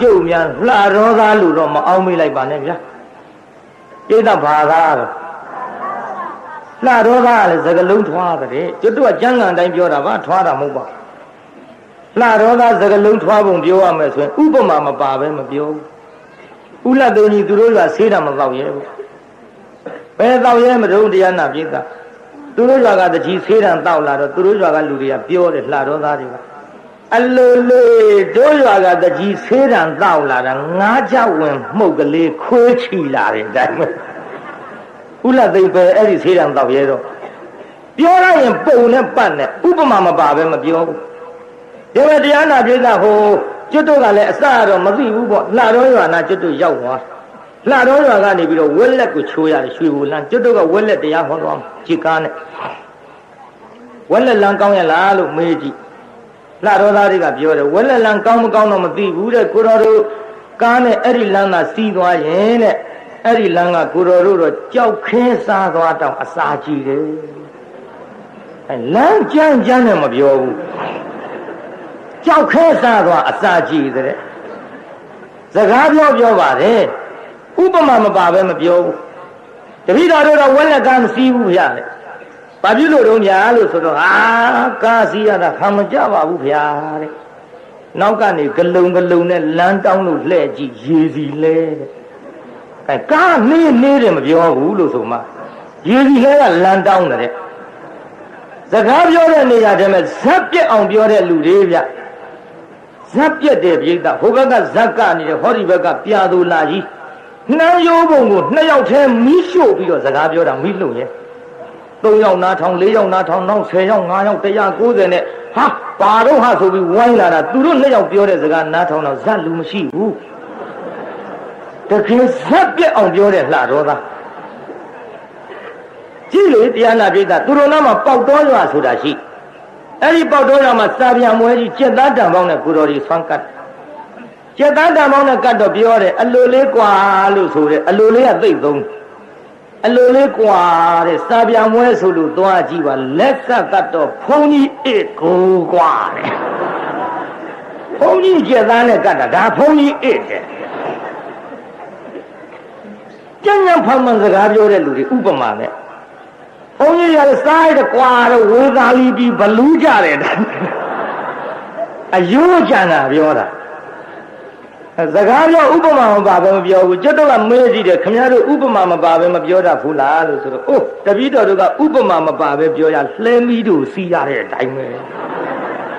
ကျုပ်များလှရောသားလို့တော့မအောင်မေးလိုက်ပါနဲ့ဗျာပြိဿဘာသာတော့လှရောသားကလည်းစကလုံးထွားတဲ့ကျွတ်တော့ကျမ်းဂန်တိုင်းပြောတာပါထွားတာမဟုတ်ပါလှရောသားစကလုံးထွားပုံပြောရမယ်ဆိုရင်ဥပမာမပါပဲမပြောဘူးဥလတ်တုံကြီးသူတို့ကဆေးတာမတော့ရဲဘူးဘယ်တော့ရဲမတုံးတရားနာပြိဿသူတို့ရွာကတကြီးဆေးတံတောက်လာတော့သူတို့ရွာကလူတွေကပြောတယ်လှရောသားတွေက အလိုလေတို့ရွာကတကြီးဆေးတံတောက်လာတာငါးကြဝင်မှုတ်ကလေးခွေးချီလာတယ်ဒါမှဥလသိမ့်ပဲအဲ့ဒီဆေးတံတောက်ရဲတော့ပြောရရင်ပုံနဲ့ပတ်နဲ့ဥပမာမပါပဲမပြောဘူးဒီမဲ့တရားနာပြိဿဟိုကျွတ်တို့ကလည်းအစတော့မသိဘူးပေါ့လှတော်ရွာနာကျွတ်တို့ရောက်သွားလှတော်ရွာကနေပြီးတော့ဝက်လက်ကိုချိုးရတယ်ရွှေဘူလန်းကျွတ်တို့ကဝက်လက်တရားဟောသွားကြည်ကားနဲ့ဝက်လက်လန်းကောင်းရလားလို့မေးကြည့် လှတော်သားတွေကပြောတယ်ဝက်လက်လန်းကောင်းမကောင်းတော့မသိဘူးတဲ့ကိုတော်တို့ကားနဲ့အဲ့ဒီလန်းသာစီးသွားရင်တဲ့အဲ့ဒီလန်းကကိုတော်တို့တော့ကြောက်ခင်းစားသွားတော့အစာကြည့်တယ်အဲလမ်းကြမ်းကြမ်းနဲ့မပြောဘူးကြောက်ခဲစားသွားအစာကြည့်တဲ့စကားပြောပြောပါတယ်ဥပမာမပါပဲမပြောဘူးတပည့်တော်တို့တော့ဝက်လက်ကမစီးဘူးဗျာတဲ့ ဘာဖြစ်လို့တော့ညာလို့ဆိုတော့ဟာကားစီးရတာခံမကြပါဘူးဗျာတဲ့နောက်ကနေဂလုံဂလုံနဲ့လမ်းတောင်းလို့လှဲ့ကြည့်ရေစီလဲတဲ့အဲကားနေနေတယ်မပြောဘူးလို့ဆိုမှရေစီလဲကလမ်းတောင်းတယ်တဲ့စကားပြောတဲ့နေရာတည်းမှာဇက်ပြက်အောင်ပြောတဲ့လူတွေဗျဇက်ပြက်တဲ့ပြိတ္တာဟိုဘက်ကဇက်ကနေတယ်ဟောဒီဘက်ကပြာသူလာကြီးနှမ်းရိုးပုံကိုနှစ်ယောက်တည်းမီးရှို့ပြီးတော့စကားပြောတာမီးလုံရဲ့ ၃ယောက်နားထောင်၄ယောက်နားထောင်နောက်10ယောက်9ယောက်190နဲ့ဟာပါတော့ဟာဆိုပြီးဝိုင်းလာတာသူတို့နှစ်ယောက်ပြောတဲ့စကားနားထောင်တော့ဇက်လူမရှိဘူးတကယ်ဇက်ပြက်အောင်ပြောတဲ့လှတော်သားကြည့်လေတရားနာပိဋကသူတို့နားမှာပေါက်တော်ရွာဆိုတာရှိအဲ့ဒီပေါက်တော်ရွာမှာစာပြန်မွဲကြီးကျက်သားတံပေါင်းနဲ့ကိုတော်ကြီးဆွမ်းကတ်ကျက်သားတံပေါင်းနဲ့ကတ်တော့ပြောတယ်အလိုလေးกว่าလို့ဆိုတယ်အလိုလေးကသိပ်သုံး အလိုလေးကွာတဲ့စာပြမွဲဆိုလို့သွားကြည့်ပါလက်ကတတ်တော့ဘုံကြီးအေကိုကွာတဲ့ဘုံကြီးကျက်သားနဲ့ကတ်တာဒါဘုံကြီးအေတဲ့ကြံ့ကြံ့ဖမ်းမှန်စကားပြောတဲ့လူတွေဥပမာနဲ့ဘုံကြီးရယ်စားရကွာတော့ဝေသာလီပြီးဘလူးကြတယ်အယိုးကြံတာပြောတာ စကားပြောဥပမာမပါပဲမပြောဘူးကျွတ်တော့ကမေးကြည့်တယ်ခင်ဗျားတို့ဥပမာမပါပဲမပြောတတ်ဘူးလားလို့ဆိုတော့အိုးတပည့်တော်တို့ကဥပမာမပါပဲပြောရလှဲမီးတို့စီးရတဲ့အတိုင်းပဲ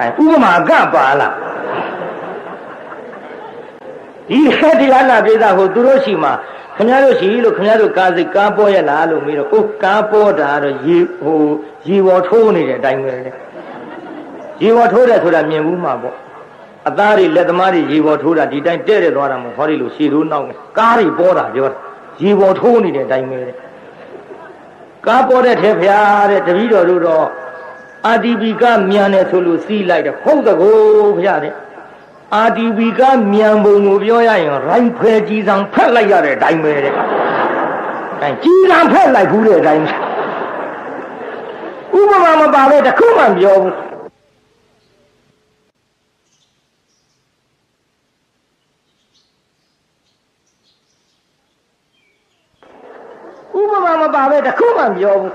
အဲဥပမာကပါလားဒီဟဲ့ဒီလားနာပြေတာဟိုသူတို့ရှိမှာခင်ဗျားတို့ရှိလို့ခင်ဗျားတို့ကားစိတ်ကားပေါ်ရလားလို့မေးတော့အိုးကားပေါ်တာတော့ရေဟိုရေပေါ်ထိုးနေတဲ့အတိုင်းပဲလေရေပေါ်ထိုးတယ်ဆိုတာမြင်ဘူးမှာပေါ့ အသားတွေလက်သမားတွေရေပေါ်ထိုးတာဒီတိုင်းတဲ့တဲ့သွားတာမဟုတ်ဟောဒီလိုရှည်ထိုးနောက်နေကားတွေပေါ်တာပြောတာရေပေါ်ထိုးနေတဲ့အတိုင်းပဲလေကားပေါ်တဲ့ထဲဖျားတဲ့တပည့်တော်တို့တော့အာတီဘီကမြန်တယ်ဆိုလို့စီးလိုက်တယ်ဟုတ်တကောဖျားတဲ့အာတီဘီကမြန်ပုံကိုပြောရရင်ရိုင်းဖဲကြီးဆောင်ဖက်လိုက်ရတဲ့အတိုင်းပဲတဲ့အဲကြီးဆောင်ဖက်လိုက်ဘူးတဲ့အတိုင်းဥပမာမပါပဲတခုမှမပြောဘူးဥပ မာမပါပဲတခုမှမပြောဘူး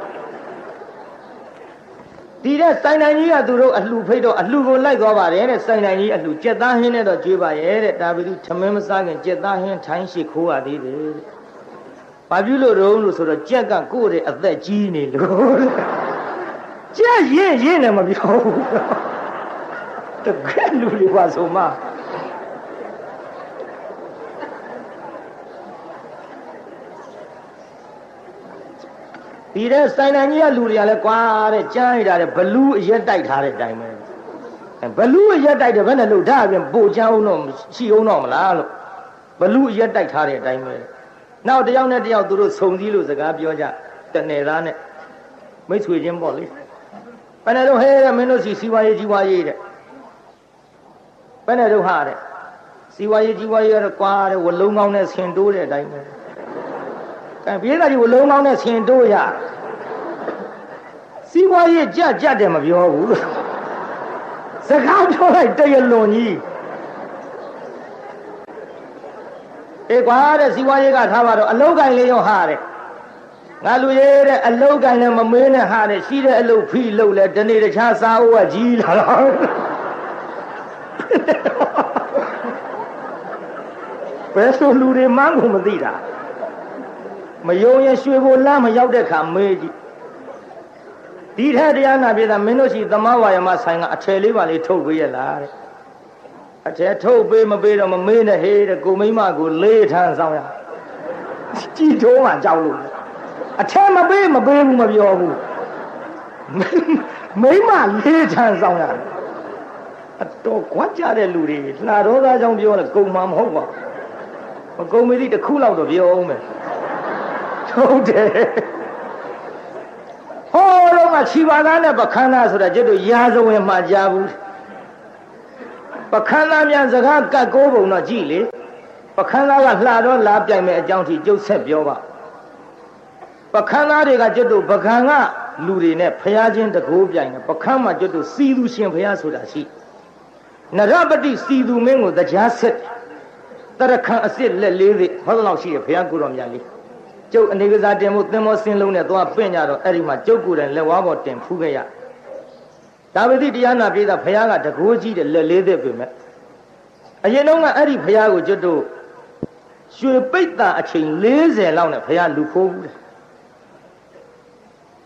ဒီတဲ့စိုင်နိုင်ကြီးကသူတို့အလှဖိတ်တော့အလှကိုလိုက်သွားပါတယ်တဲ့စိုင်နိုင်ကြီးအလှကြက်သားဟင်းနဲ့တော့ကြွေးပါရဲ့တဲ့ဒါပေသူထမင်းမစားခင်ကြက်သားဟင်းထိုင်းရှိခိုးရသေးတယ်တဲ့ဘာပြုလို့တော့လို့ဆိုတော့ကြက်ကကိုယ့်ရဲ့အသက်ကြီးနေလို့ကြက်ရင်ရင်လည်းမပြောဘူးတကယ်လူတွေပါဆိုမှ ဒီတဲ့စိုင်နိုင်ကြီးကလူတွေကလည်းကွာတဲ့ကြားရတာတဲ့ဘလူးအရက်တိုက်ထားတဲ့အတိုင်းပဲဘလူးအရက်တိုက်တယ်ဘယ်နဲ့လို့ဒါအပြင်ပို့ချအောင်တော့ရှိအောင်တော့မလားလို့ဘလူးအရက်တိုက်ထားတဲ့အတိုင်းပဲနောက်တယောက်နဲ့တယောက်သူတို့ဆုံစည်းလို့စကားပြောကြတနယ်သားနဲ့မိတ်ဆွေချင်းပေါ့လေဘယ်နဲ့တော့ဟဲတဲ့မင်းတို့စီစီဝါရေးကြီးဝါရေးတဲ့ဘယ်နဲ့တော့ဟာတဲ့စီဝါရေးကြီးဝါရေးကတော့ကွာတဲ့ဝလုံးကောင်းနဲ့ဆင်တိုးတဲ့အတိုင်းပဲ အဲပြေးတာကြီးဝလုံးကောင်းနဲ့ဆင်တိုးရစီးပွားရေးကြကြတယ်မပြောဘူးလို့စကားပြောလိုက်တရလွန်ကြီးအေးကွာတဲ့စီဝါရေးကထားပါတော့အလုတ်ကင်လေးရောဟာတဲ့ငါလူရေးတဲ့အလုတ်ကင်လည်းမမေးနဲ့ဟာတဲ့ရှိတဲ့အလုတ်ဖီလုတ်လဲတနေ့တခြားစားအိုးကကြီးလာတော့ဘယ်ဆိုလူတွေမှန်းကိုမသိတာ မယုံရင်ရွှေဘိုလမ်းမရောက်တဲ့ခါမေးကြည့်ဒီထက်တရားနာပြည်သားမင်းတို့ရှိသမဝါယမဆိုင်ကအထယ်လေးပါလေးထုတ်ပေးရလားတဲ့အထယ်ထုတ်ပေးမပေးတော့မမေးနဲ့ဟေးတဲ့ကိုမိမကိုလေးထန်းဆောင်ရကြည်ထုံးမှကြောက်လို့အထယ်မပေးမပေးဘူးမပြောဘူးမိမလေးထန်းဆောင်ရတယ်အတော်ခွက်ကြတဲ့လူတွေလှတော်သားကြောင့်ပြောတယ်ကုံမှမဟုတ်ပါဘူးမကုံမီတိတစ်ခုလောက်တော့ပြောအောင်မယ် ဟုတ်တယ်ဟောတော့ကခြိပါသားနဲ့ပခန္ဓာဆိုတာကျတို့ရာဇဝင်မှာကြားဘူးပခန္ဓာမြန်စကားကတ်ကိုးပုံတော့ကြည်လေပခန္ဓာကလှတော့လာပြိုင်မဲ့အကြောင်းထိကျုပ်ဆက်ပြောပါပခန္ဓာတွေကကျတို့ပကံကလူတွေနဲ့ဖျားချင်းတကိုးပြိုင်တယ်ပခန်းမှာကျတို့စီသူရှင်ဖျားဆိုတာရှိနရပတိစီသူမင်းကိုတရားဆက်တရခံအစ်စ်လက်လေးသေးဟောတော့ရှိရဖျားကိုတော်မြတ်လေး ကျုပ်အနေကစားတင်မှုသင်္ဘောစင်းလုံးနဲ့သွားပင့်ကြတော့အဲ့ဒီမှာကျုပ်ကိုယ်တိုင်လက်ဝါးပေါ်တင်ဖူးခဲ့ရဒါဝတိတရားနာပြေးတာဘုရားကတကိုးကြီးတဲ့လက်လေးသက်ပြင်မဲ့အရင်တော့ကအဲ့ဒီဘုရားကိုကျွတ်တို့ရွှေပိတ်တာအချိန်40လောက်နဲ့ဘုရားလူခိုးဘူးတယ်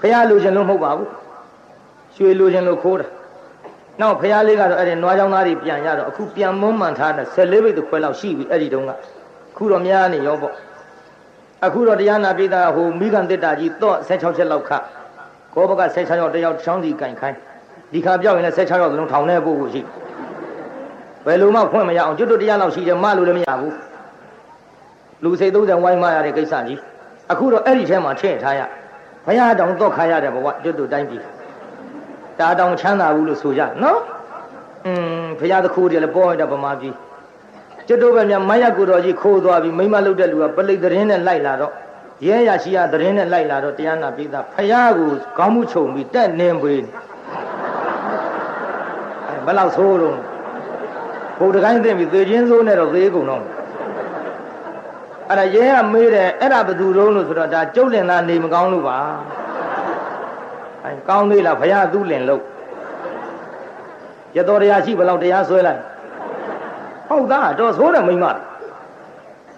ဘုရားလူချင်းလို့မဟုတ်ပါဘူးရွှေလူချင်းလို့ခိုးတာနောက်ဘုရားလေးကတော့အဲ့ဒီနွားချောင်းသားတွေပြန်ရတော့အခုပြန်မွန်းမှန်ထားတဲ့14ပိတ်တစ်ခွဲလောက်ရှိပြီအဲ့ဒီတုန်းကခုတော့များနေရောပေါ့ အခုတော့တရားနာပိသဟိုမိဂန်တစ်တာကြီးတော့16ချက်လောက်ခကောဘက16ရောက်တယောက်ချောင်းစီကင်ခိုင်းဒီခါပြောက်ရင်လည်း16ရောက်သလုံးထောင်ထဲပို့ဖို့ရှိဘယ်လိုမှဖွင့်မရအောင်ကျွတ်တို့တရားလောက်ရှိတယ်မလို့လည်းမရဘူးလူစိတ်30ဝိုင်းမရတဲ့ကိစ္စကြီးအခုတော့အဲ့ဒီထဲမှာထည့်ထားရဘုရားတောင်တော့ခါရတဲ့ဘဝကျွတ်တို့တိုင်းပြည်တာတောင်ချမ်းသာဘူးလို့ဆိုကြနော်อืมဘုရားသခိုးတွေလည်းပေါ်ရတဲ့ဗမာပြည် ကျွတ်တို့ပဲမြမယကုတော်ကြီးခိုးသွားပြီးမိမလုတ်တဲ့လူကပလိတ်သတင်းနဲ့လိုက်လာတော့ရဲရရှိရသတင်းနဲ့လိုက်လာတော့တရားနာပိသဖယားကိုကောင်းမှုခြုံပြီးတက်နေပေးအဲဘယ်လောက်ဆိုးတော့ဘုဒ္ဓကိုင်းသိပြီသေချင်းစိုးနဲ့တော့သေကုန်တော့အဲ့ဒါရဲကမေးတယ်အဲ့ဒါဘယ်သူတုံးလို့ဆိုတော့ဒါကျုပ်လင်သားနေမကောင်းလို့ပါအဲကောင်းသေးလားဖယားသူ့လင်လို့ရတော်တရားရှိဘယ်လောက်တရားဆွဲလိုက် ဟုတ်သားတော့ဆိုးတယ်မိမဒါ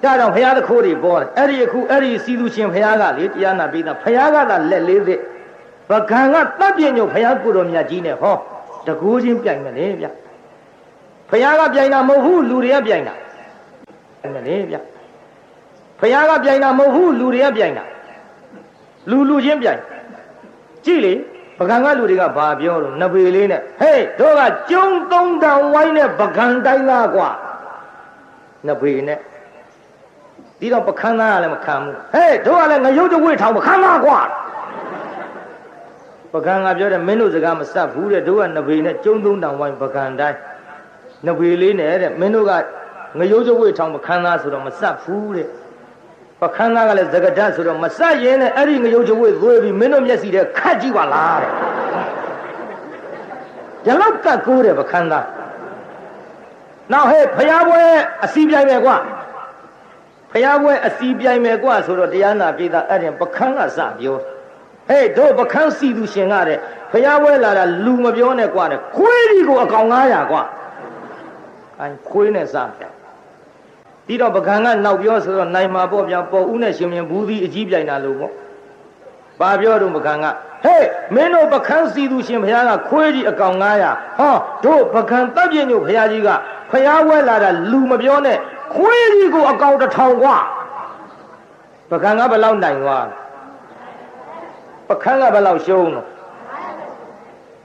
ကြောင့်ဘုရားသခိုးတွေပေါ်တယ်အဲ့ဒီအခုအဲ့ဒီစီသူရှင်ဘုရားကလေတရားနာပြီးသားဘုရားကသာလက်လေးစစ်ဗကံကတပ်ပြညုတ်ဘုရားကိုတော်မြတ်ကြီးနဲ့ဟောတကူချင်းပြိုင်မယ်လေဗျဘုရားကပြိုင်တာမဟုတ်ဘူးလူတွေကပြိုင်တာမယ်လေဗျဘုရားကပြိုင်တာမဟုတ်ဘူးလူတွေကပြိုင်တာလူလူချင်းပြိုင်ကြည့်လေ ပကံကလူတွေကဘာပြောတော့နဘေလေးနဲ့ဟေးတို့ကကျုံသုံးတန်ဝိုင်းနဲ့ပကံတိုင်းလားကွာနဘေနဲ့ဒီတော့ပခန်းသားကလည်းမခံဘူးဟေးတို့ကလည်းငရုတ်တဝိထောင်မခံပါကွာပကံကပြောတယ်မင်းတို့စကားမစပ်ဘူးတဲ့တို့ကနဘေနဲ့ကျုံသုံးတန်ဝိုင်းပကံတိုင်းနဘေလေးနဲ့တဲ့မင်းတို့ကငရုတ်တဝိထောင်မခံသားဆိုတော့မစပ်ဘူးတဲ့ ပခန်းသားကလည်းသကဒတ်ဆိုတော့မစပ်ရင်နဲ့အဲ့ဒီငရုတ်တဝိသွေးပြီးမင်းတို့မျက်စိထဲခတ်ကြည့်ပါလားတဲ့ရလောက်ကတ်ကိုးတယ်ပခန်းသားနောက်ဟဲ့ဖျားပွဲအစီပြိုင်မယ်ကွာဖျားပွဲအစီပြိုင်မယ်ကွာဆိုတော့တရားနာပြည်သားအဲ့ဒီပခန်းကစပြောဟဲ့တို့ပခန်းစီသူရှင်ကတဲ့ဖျားပွဲလာတာလူမပြောနဲ့ကွာတဲ့ခွေးကြီးကိုအကောင်900ကွာအဲခွေးနဲ့စပြ ဒီတော့ပကံကနောက်ပြောဆိုတော့နိုင်မှာပေါ့ဗျာပေါ်ဦးနဲ့ရှင်မြင်ဘူးသီးအကြီးပြိုင်တာလို့ပေါ့ဘာပြောတော့ပကံကဟေးမင်းတို့ပကံစီသူရှင်ဘုရားကခွေးကြီးအကောင်900ဟောတို့ပကံတပ်ပြညုတ်ဘုရားကြီးကဖျားဝဲလာတာလူမပြောနဲ့ခွေးကြီးကိုအကောင်တစ်ထောင်กว่าပကံကဘယ်လောက်နိုင်သွားပကံကဘယ်လောက်ရှုံးတော့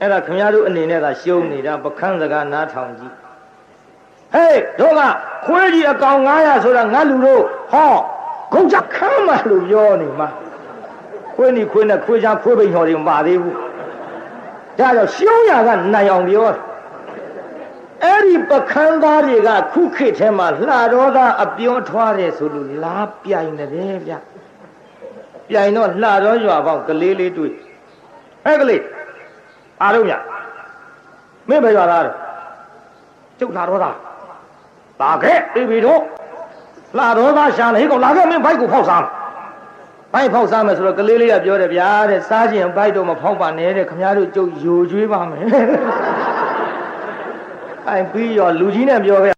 အဲ့ဒါခင်ဗျားတို့အနေနဲ့သာရှုံးနေတာပကံစကားနားထောင်ကြည့် ဟေးတို့ကခွေးကြီးအကောင်900ဆိုတာငါလူတို့ဟောဂုံချခမ်းမလို့ပြောနေမှာခွေးနီခွေးနဲ့ခွေးချခွေးပိန်ဟော်တွေမပါသေးဘူးဒါကြောင့်ရှုံးရကနိုင်အောင်ပြောအဲ့ဒီပခန်းသားတွေကခုခေတ်ထဲမှာလှတော်သားအပြောထွားတယ်ဆိုလို့လားပြိုင်တယ်ဗျပြိုင်တော့လှတော်ရွာပေါင်းကလေးလေးတွေ့ဟဲ့ကလေးအားလုံးညမင်းပဲရွာသားတော့ကျုပ်လှတော်သား ပါခဲ့ပြီပြီတော့လာတော့သားရှာနေဟေ့ကောင်လာခဲ့မင်းဘိုက်ကိုဖောက်စားဘိုက်ဖောက်စားမယ်ဆိုတော့ကလေးလေးကပြောတယ်ဗျာတဲ့စားခြင်းဘိုက်တော့မဖောက်ပါနဲ့တဲ့ခမရတို့ကြုတ်ယိုကျွေးပါမယ်အိုင်ပြီးရောလူကြီးနဲ့ပြောခဲ့